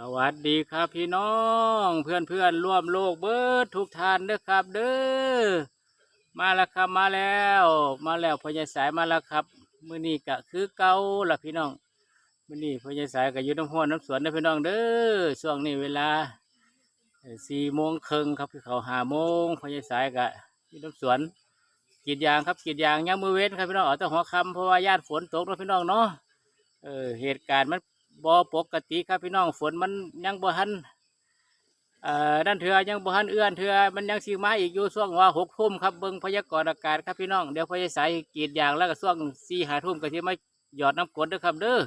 สวัสดีครับพี่น้องเพื่อนเพื่อนๆร่วมโลกเบิดทุกท่านเด้อครับ เด้อมาแล้วครับมาแล้ว มาแล้วพญายสายมาแล้วครับมือนี้ก็คือเก่าล่ะพี่น้องมือนี้พญายสายก็อยู่น้ำห้วนน้ำสวนเด้อพี่น้องเด้อช่วงนี้เวลาสี่โมงครึ่งครับคือเขาห้าโมงพญายสายก็อยู่น้ำสวนกีดยางครับกีดยางยามมือเว้นครับพี่น้องเอาแต่หัวคำเพราะว่าญาติฝนตกนะพี่น้องเนาะเออเหตุการณ์มัน บ่ปกติครับพี่น้องฝนมันยังบ่ทันเอ่อด้านเถื่อยังบ่ทันเอื้อนเถื่อมันยังสิมาอีกอยู่ช่วงว่าหกทุ่มครับเบิ่งพยากรณ์อากาศครับพี่น้องเดี๋ยวพยาสายกรีดยางแล้วก็ช่วงสี่หาทุ่มก็สิมาหยอดน้ำกรดด้อครับเด้อ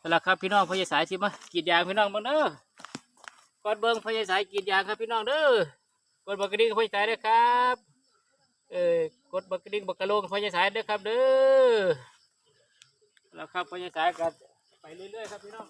นั่นล่ะครับพี่น้องพยาสายสิมากรีดยางพี่น้องบิ่งเด้อก่อนเบิ่งพยาสายกรีดยางครับพี่น้องเด้อกดบักกระดิ่งพยาสายด้อครับเออกดบักกระดิ่งบักกระโลงพยาสายด้อครับเด้อแล้วครับพยาสายก็ไป เรื่อยๆครับพี่น้อง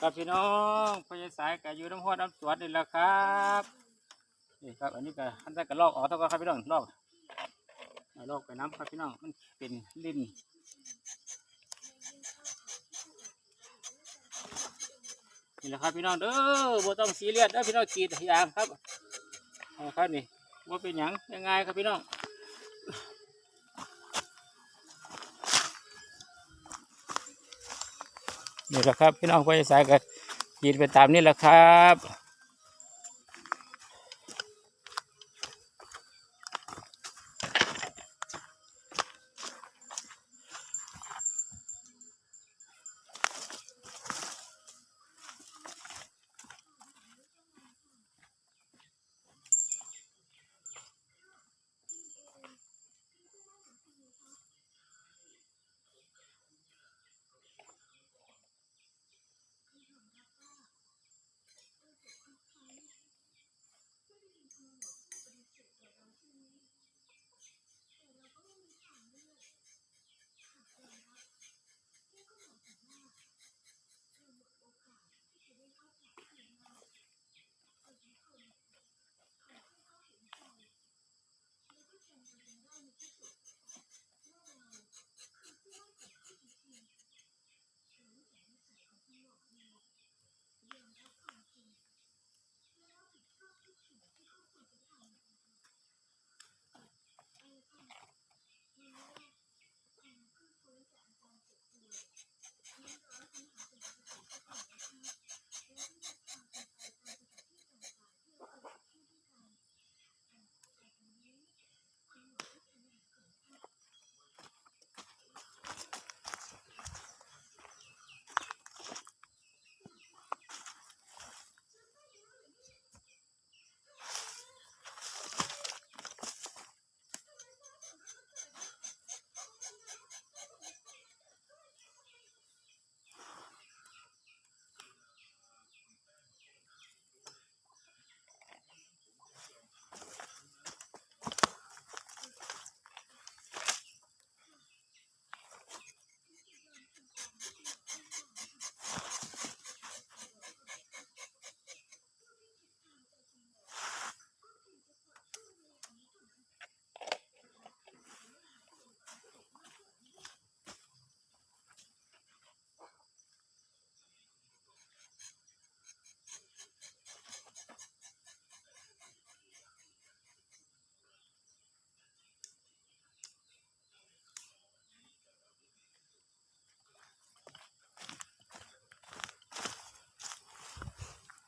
ครับพี่น้องพยาสายกับอยู่น้ำห้อน้ำสวนนี่แหละครับนี่ครับ อันนี้ก็อันนั้ก็ลอกออกเท่ากันครับพี่น้องลอกลอกไปน้ำครับพี่น้องมันเป็นลิ้นนี่แหละครับพี่น้องเด้อบ่ต้องซีเรียสเด้อพี่น้องกรีดยางครับครับนี่ว่าเป็นหยังยังไงครับพี่น้อง นี่แหละครับ พี่น้องพยาสายก็กรีดไปตามนี่แหละครับ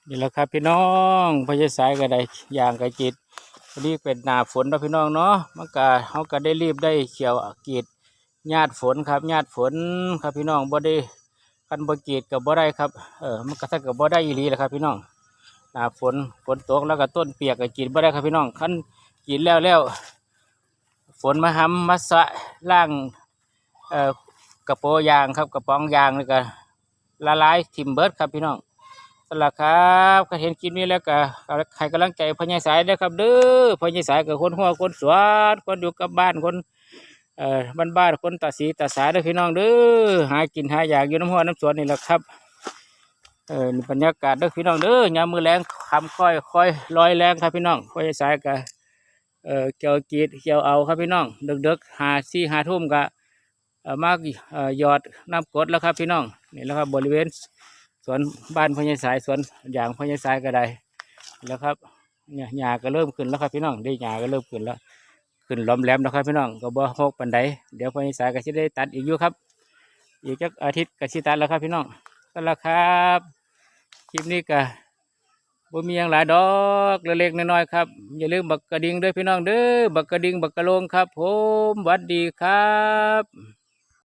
นี่แหละครับพี่น้องพญาสายก็ได้ยางกระจิตพอดีเป็นหนาฝนนะพี่น้องเนาะมันก็เขาก็ได้รีบได้เขียวกีดญาติฝนครับญาติฝนครับพี่น้องบ่ได้คันบ่กีดกับบ่ได้ครับเออมันก็ถ้ากิดบ่ได้อีหลีแหละครับ พี่น้องหนาฝนฝนตกแล้วก็ต้นเปียกก็กรีดบ่ได้ครับพี่น้องคันกีดแล้วแล้วฝนมาห้ำมาสะล่างเอ่อกระโปรงยางครับกระป๋องยางนี่ก็ละลายทิมเบิร์ดครับพี่น้อง สลักครับก็เห็นคลิปนี้แล้วก็ใครกำลังใจพญายสายเด้ครับเด้อพญายสายกับคนหัวคนสวนคนอยู่กับบ้านคนเอ่อบ้านบ้านคนตาสีตาสายเด้อพี่น้องเด้อหากินหาอยากอยู่น้ำหัวน้ำสวนนี่แหละครับเออนี่บรรยากาศเด้อพี่น้องเด้อยามมือแรงคำค่อยค่อยลอยแรงครับพี่น้องพญายสายกับเอ่อเกี่ยวกีดเกี่ยวเอาครับพี่น้องเด็กๆหาซี่หาทุ่มกะเอ่อมากเอ่อหยอดน้ำกดแล้วครับพี่น้องนี่แหละครับบริเวณ สวนบ้านพญาสายสวนอย่างพญาสายก็ได้แล้วครับเนี่ยหญ้าก็เริ่มขึ้นแล้วครับพี่น้องได้หญ้าก็เริ่มขึ้นแล้ว ขึ้นล้อมแหลมแล้วครับพี่น้องก็บ่หกปันใดเดี๋ยวพญาสายก็จะได้ตัดอีกอยู่ครับ อีกจักอาทิตย์ก็สิตัดแล้วครับพี่น้องก็แล้วครับคลิปนี้ก็บ่มีอย่างหลายดอกเล็กๆน้อยๆครับอย่าลืมบักกระดิ่งด้วยพี่น้องเด้อบักกระดิ่งบักกระโลงครับ ผมหวัดดีครับ